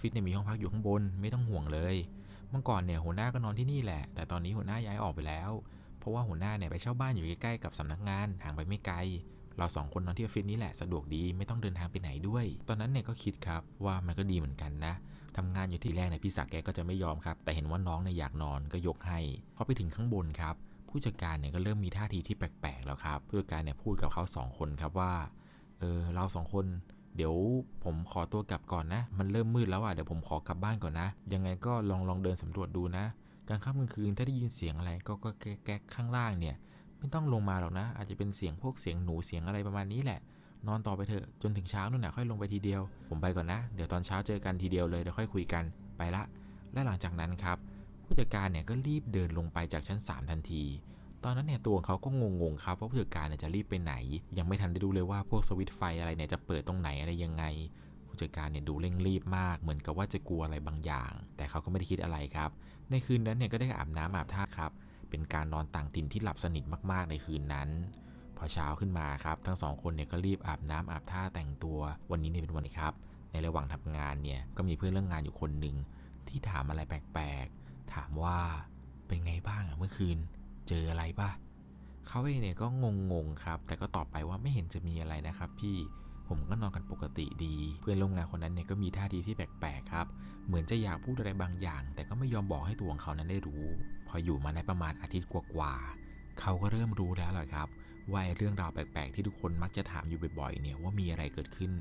ฟิศเนี่ยมีห้องพักอยู่ข้างบน ไม่ต้องห่วงเลย เมื่อก่อนเนี่ยหัวหน้าก็นอนที่นี่แหละ แต่ตอนนี้หัวหน้าย้ายออกไปแล้ว เพราะว่าหัวหน้าเนี่ยไปเช่าบ้านอยู่ใกล้ๆกับสำนักงานห่างไปไม่ไกล เราสองคนนอนที่ออฟฟิศนี้แหละสะดวกดีไม่ต้องเดินทางไปไหนด้วย ตอนนั้นเนี่ยก็คิดครับว่ามันก็ดีเหมือนกันนะทำงานอยู่ที่แรกเนี่ยพี่ศักดิ์แกก็จะไม่ยอมครับ แต่เห็นว่าน้องเนี่ยอยากนอนก็ยกให้พอไปถึงข้างบนครับผู้จัดการเนี่ยก็เริ่มมีท่าทีที่แปลกๆแล้วครับผู้จัดการเนี่ยพูดกับเขาสองคนครับว่าเออเราสองคน เดี๋ยวผมขอตัวกลับก่อนนะ มันเริ่มมืดแล้วอะ เดี๋ยวผมขอกลับบ้านก่อนนะ ยังไงก็ลองลองเดินสำรวจดูนะ กลางค่ำกลางคืนถ้าได้ยินเสียงอะไรก็ก็แก๊กข้างล่างเนี่ย ไม่ต้องลงมาหรอกนะ อาจจะเป็นเสียงพวกเสียงหนูเสียงอะไรประมาณนี้แหละ นอนต่อไปเถอะ จนถึงเช้านู่นน่ะค่อยลงไปทีเดียว ผมไปก่อนนะ เดี๋ยวตอนเช้าเจอกันทีเดียวเลย เดี๋ยวค่อยคุยกัน ไปละ และหลังจากนั้นครับ ผู้จัดการเนี่ยก็รีบเดินลงไปจากชั้น 3 ทันที ตอนนั้นเนี่ยตัวของเขาก็งงๆครับว่าผู้จัดการเนี่ยจะรีบไปไหน ยังไม่ทันได้ดูเลยว่าพวกสวิตไฟอะไรเนี่ยจะเปิดตรงไหนอะไรยังไงผู้จัดการเนี่ยดูเร่งรีบมาก เหมือนกับว่าจะกลัวอะไรบางอย่าง แต่เขาก็ไม่ได้คิดอะไรครับ ในคืนนั้นเนี่ยก็ได้อาบน้ำอาบท่าครับ เป็นการนอนต่างถิ่นที่หลับสนิทมากๆในคืนนั้น พอเช้าขึ้นมาครับ ทั้งสองคนเนี่ยก็รีบอาบน้ำอาบท่าแต่งตัววันนี้เนี่ยเป็นวันนี้ครับ ในระหว่างทำงานเนี่ยก็มีเพื่อนเรื่องงานอยู่คนหนึ่งที่ถามอะไรแปลกๆถามว่าเป็นไงบ้างอะเมื่อคืน เจออะไรปะเขาเองเนี่ยก็งงๆครับ แต่ก็ตอบไปว่าไม่เห็นจะมีอะไรนะครับพี่ผมก็นอนกันปกติดี เพื่อนร่วมงานคนนั้นเนี่ยก็มีท่าทีที่แปลกๆครับ เหมือนจะอยากพูดอะไรบางอย่าง แต่ก็ไม่ยอมบอกให้ตัวของเขานั้นได้รู้ พออยู่มาในประมาณอาทิตย์กว่าๆเขาก็เริ่มรู้แล้วแหละครับ ว่าเรื่องราวแปลกๆที่ทุกคนมักจะถามอยู่บ่อยๆเนี่ยว่ามีอะไรเกิดขึ้น